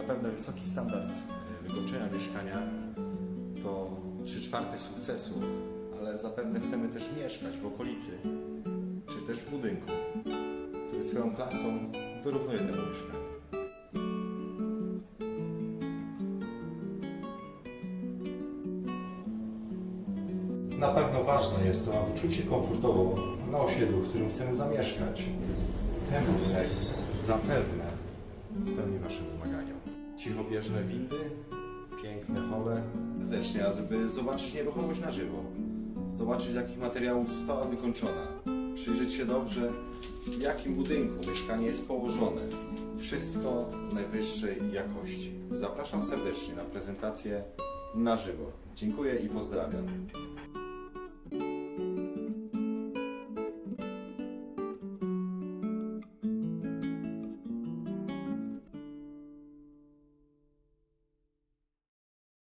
zapewne wysoki standard e, wykończenia mieszkania to 3 czwarte sukcesu, ale zapewne chcemy też mieszkać w okolicy, czy też w budynku, który swoją klasą dorównuje temu mieszkaniu. Na pewno ważne jest to, aby czuć się komfortowo na osiedlu, w którym chcemy zamieszkać. Ten budynek zapewne spełni Waszym wymaganiom. Cichobieżne windy, piękne hole. Serdecznie, a żeby zobaczyć nieruchomość na żywo, zobaczyć z jakich materiałów została wykończona, przyjrzeć się dobrze, w jakim budynku mieszkanie jest położone. Wszystko najwyższej jakości. Zapraszam serdecznie na prezentację na żywo. Dziękuję i pozdrawiam.